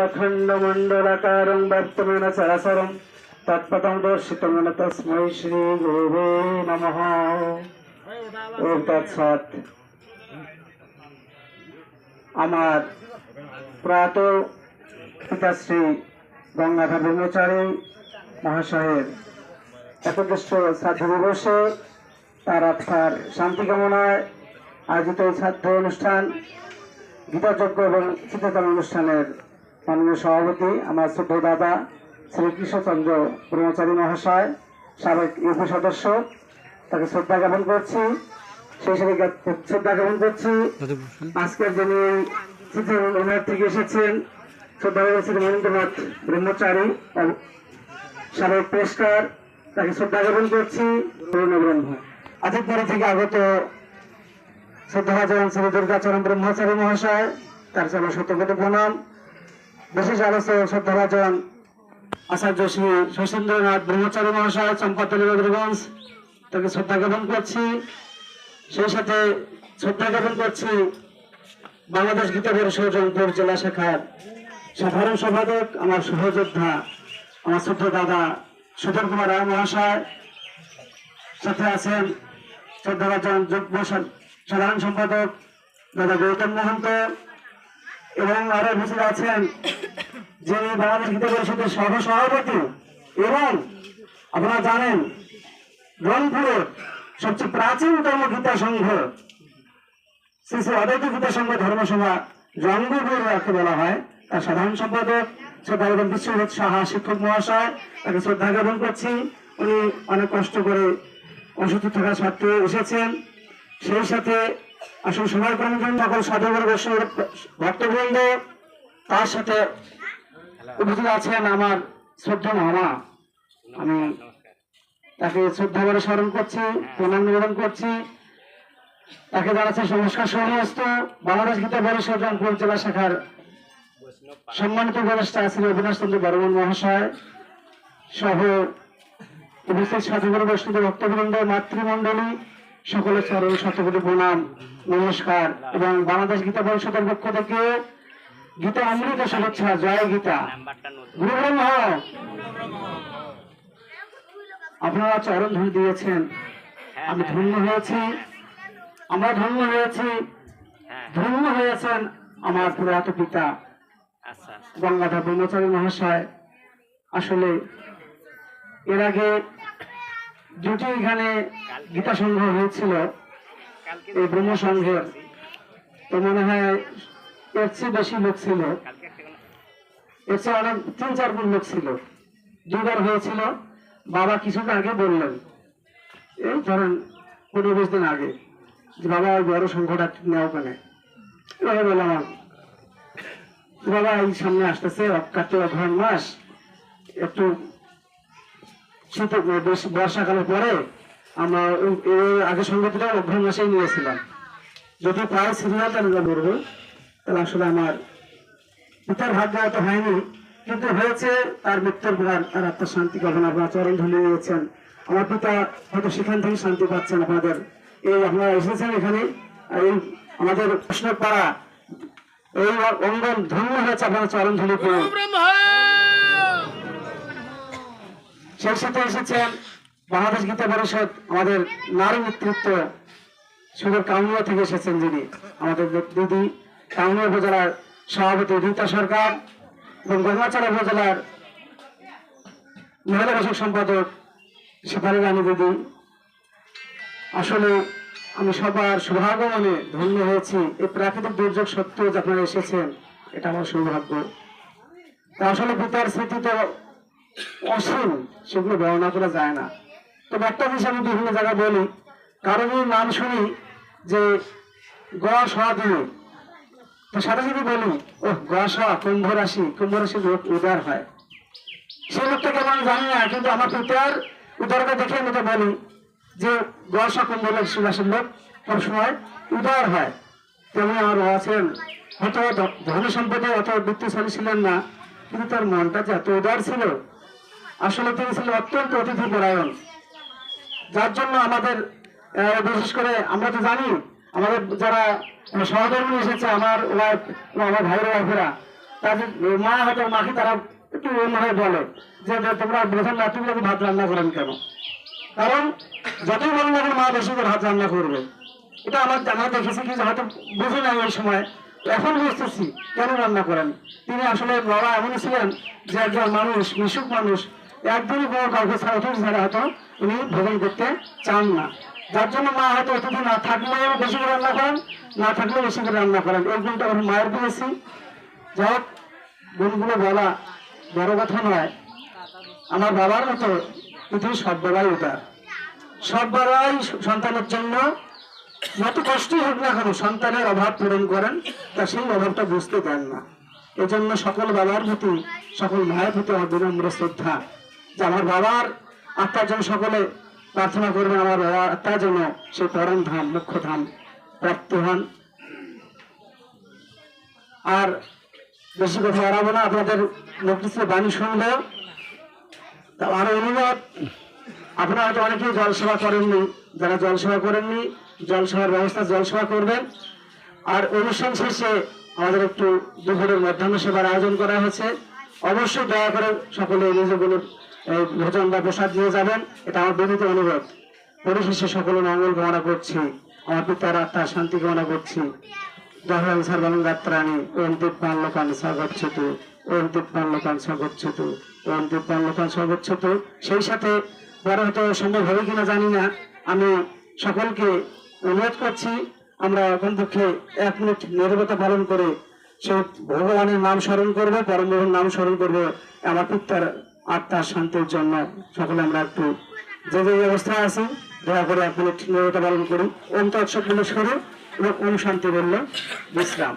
अखण्डमण्डलाकारं वर्तमेन चराचरं तत्पदं दर्शितमेन तस्मै श्रीगुरुवे नमः ॐ तत्सत् আমার প্রয়াত পিতাশ্রী গঙ্গাধর ব্রহ্মচারী মহাশয়ের একদৃষ্ট শ্রাদ্ধ দিবসে তার আত্মার শান্তি কামনায় আয়োজিত এই শ্রাদ্ধ অনুষ্ঠান গীতাযজ্ঞ এবং চিত্রকরণ অনুষ্ঠানের মাননীয় সভাপতি, আমার ছোট দাদা শ্রী কৃষ্ণচন্দ্র ব্রহ্মচারী মহাশয়, সাবেক ইউপি সদস্য, তাকে শ্রদ্ধা জ্ঞাপন করছি। সেই জ্ঞা- শ্রদ্ধা জ্ঞাপন করছি। আজকের যিনি চিত্রকরণ থেকে এসেছেন শ্রদ্ধা শ্রী মহেন্দ্রনাথ ব্রহ্মচারী সাবেক পুরস্কার তাকে শ্রদ্ধা জ্ঞাপন করছি। পূর্ণ ব্রহ্ম আদিতপুর থেকে আগত শ্রদ্ধাভাজন শ্রী দুর্গাচরণ ব্রহ্মচারী মহাশয়, তার জন্য শতকত প্রণাম। বিশেষ আলোচক শ্রদ্ধাভাজন আচার্য শ্রী শশীন্দ্রনাথ ব্রহ্মচারী মহাশয় চম্পাতলী রবীন্দ্রগঞ্জ তাকে শ্রদ্ধা জ্ঞাপন করছি। সেই সাথে শ্রদ্ধা জ্ঞাপন করছি বাংলাদেশ গীতা পরিষদ জয়ন্তপুর জেলা শাখার সাধারণ সম্পাদক, আমার সহযোদ্ধা, আমার ছোট দাদা সুধীর কুমার রায় মহাশয়। সাথে আছেন শ্রদ্ধাভাজন যুগ্ম সাধারণ সম্পাদক দাদা গৌতম মহন্ত। এবং আরও উপস্থিত আছেন যিনি বাংলাদেশ গীতা পরিষদের সহ সভাপতি এবং আপনারা জানেন রংপুরের সবচেয়ে প্রাচীনতম গীতা সংঘ, শ্রী শ্রী অদ্বৈত গীতা সংঘ ধর্মসভা রঙ্গপুর যাকে বলা হয়। তার সাধারণ সম্পাদক শ্রদ্ধাগত বিশ্বজিৎ সাহা, শিক্ষক মহাশয়, তাকে শ্রদ্ধা জ্ঞাপন করছি। উনি অনেক কষ্ট করে অসুস্থ থাকা সত্ত্বেও এসেছেন। সেই সাথে আসলে সময় কর্মজন সকল সাধুবর ভক্তবৃন্দ, তার সাথে উপস্থিত আছেন আমার শ্রদ্ধা মামা। আমি তাকে শ্রদ্ধা করে স্মরণ করছি, প্রণাম নিবেদন করছি। তাকে জানাচ্ছে সংস্কার সমস্ত বাংলাদেশ গীতা পরিষদ রংপুর জেলা শাখার সম্মানিত উপদেষ্টা আছেন অবিনাশ চন্দ্র বর্মন মহাশয় সহ উপস্থিত সাধুগুরু, বৈষ্ণব ভক্তবৃন্দ, মাতৃমণ্ডলী সকলের চরণ শতকোটি প্রণাম, নমস্কার এবং বাংলাদেশ গীতা পরিষদের পক্ষ থেকে গীতা অমৃত শুভেচ্ছা, জয় গীতা। গুরু ব্রহ্ম আপনারা চরণ ধরে দিয়েছেন। আমি ধন্য হয়েছি। আমরা ধন্য হয়েছি। ধন্য হয়েছেন আমার প্রয়াত পিতা, গঙ্গাধর ব্রহ্মচারী মহাশয়। আসলে এর আগে দুটি এখানে গীতা সংঘ হয়েছিল। এই ব্রহ্ম সংঘের। তো মনে হয় এর চেয়ে বেশি লোক ছিল। এর চেয়ে অনেক, তিন, চার গুণ লোক ছিল। দুবার হয়েছিল। বাবা কিছুদিন আগে বললেন, এই ধরেন পনেরো বিশ দিন আগে, যে বাবা ওই বড় সংখ্যাটা নেওয়া ওখানে এভাবে বললাম বাবা এই সামনে আসতেছে কার্তিক অঘ্রাণ মাস। একটু শীত বর্ষাকালের পরে আমরা আগে সংগতিটা অঘ্রাণ মাসেই নিয়েছিলাম। যদি প্রায় সিরিয়ালটা নিয়ে বলব তাহলে আসলে আমার পিতার ভাগ্য হয়তো হয়নি। কিন্তু হয়েছে তার মৃত্যুর পর তার আত্মার শান্তি কামনা আপনারা চরণ ধরে নিয়েছেন আমার পিতা হয়তো সেখান থেকে শান্তি পাচ্ছেন আপনাদের। এই আপনারা এসেছেন এখানে এই আমাদের প্রশ্ন পাড়া এই অঙ্গন ধন্য হয়েছে আপনারা চরণ ধরে সাথে এসেছেন বাংলাদেশ গীতা পরিষদ, আমাদের নারী নেতৃত্ব সুদূর কাউনিয়া থেকে এসেছেন যিনি, আমাদের দিদি কাউনিয়া উপজেলার সভাপতি রীতা সরকার এবং গঙ্গাচড়া উপজেলার মহিলা বিষয়ক সম্পাদক সেপারি রানী দিদি। আসলে আমি সবার সৌভাগ্যমনে ধন্য হয়েছি, এই প্রাকৃতিক দুর্যোগ সত্ত্বেও যে আপনারা এসেছেন, এটা আমার সৌভাগ্য। তা আসলে পিতার স্মৃতি তো অসীম সেগুলো বর্ণনা করা যায় না। তো বক্তব্য আমি বিভিন্ন জায়গায় বলি, কারণ নাম শুনি যে গ স দিয়ে। তো সাথে যদি বলি ও গ স কুম্ভ রাশি কুম্ভ রাশি লোক উদার হয়। সে লোকটা কেমন জানি না, কিন্তু আমার পিতার উদারতা দেখে আমি তো বলি যে গ স কুম্ভ রাশি, রাশির লোক সবসময় উদার হয়। তেমনি আর আছেন হয়তো ধন সম্পদে অত বৃত্তিশালী ছিলেন না, কিন্তু তার মনটা যে এত উদার ছিল আসলে তিনি ছিলেন অত্যন্ত অতিথি পরায়ণ যার জন্য আমাদের বিশেষ করে আমরা তো জানি, আমাদের যারা সহধর্মী এসেছে, আমার ওয়াইফ আমার ভাইয়ের ওয়াইফেরা তাদের মা হয়তো মাকে তারা একটু অন্যভাবে বলে, যে তোমরা বোঝেন না, তুমি ভাত রান্না করেন কেন? কারণ, যতই বলেন না মা বেশি করে ভাত রান্না করবে। এটা আমার জানা দেখেছি কি হয়তো বুঝে নাই ওই সময়। এখন বুঝতেছি কেন রান্না করেন। তিনি আসলে বাবা এমন ছিলেন যে একজন মানুষ মিশুক মানুষ একদমই কোনো কাউকে ছাড়া ছাড়া হয়তো উনি ভোজন করতে চান না। যার জন্য মা হয়তো অতিথি না থাকলেও বেশি করে রান্না করেন, না থাকলেও বেশি করে রান্না করেন। এই গুণটা ওর মায়ের পেয়েছি যাই হোক, গুণগুলো বলা বড় কথা নয়। আমার বাবার মতো পৃথিবীর সব বাবাই উদার। সব বাবাই সন্তানের জন্য যত কষ্টই হোক না কেন সন্তানের অভাব পূরণ করেন, তা সেই অভাবটা বুঝতে দেন না। এজন্য সকল বাবার প্রতি, সকল মায়ের প্রতি আমার বিনম্র শ্রদ্ধা। যে আমার বাবার আত্মার জন্য সকলে প্রার্থনা করবেন, আমার বাবার আত্মার জন্য সেই পরম ধাম, মুখ্য ধাম প্রাপ্তি হন। আর বেশি কথা বাড়াবো না, আপনাদের নোটিসে বাণী শুনলেও আরও অনুরোধ, আপনারা হয়তো অনেকেই জলসেবা করেননি, যারা জলসেবা করেননি, জলসেবার ব্যবস্থা জলসেবা করবেন। আর অনুষ্ঠান শেষে আমাদের একটু দুপুরের মধ্যাহ্ন সেবার আয়োজন করা হয়েছে। অবশ্যই দয়া করে সকলে নিজেগুলো এই ভোজন বা প্রসাদ দিয়ে যাবেন, এটা আমার বিনীত অনুরোধ। পরিশেষে সকলে মঙ্গল কামনা করছি, আমার পিতার আত্মার শান্তি কামনা করছি। জহরং সর্বাঙ্গাত্রাণি ওম দিব্যান লোকান স্বাগচ্ছতু, ওম দিব্যান লোকান স্বাগচ্ছতু, ওম দিব্যান লোকান স্বাগচ্ছতু। সেই সাথে বড় হয়তো সম্ভব হবে কিনা জানি না, আমি সকলকে অনুরোধ করছি, আমরা এখন দুঃখে এক মিনিট নিরবতা পালন করে সে ভগবানের নাম স্মরণ করব পরমহর নাম স্মরণ করব, আমার পিতার আত্মার শান্তির জন্য সকলে আমরা একটু যে যে অবস্থায় আছেন দয়া করে মিনিট নিরবতা পালন করুন। ওম তৎসব সরু এবং অনুশান্তি শান্তি বললে, বিশ্রাম।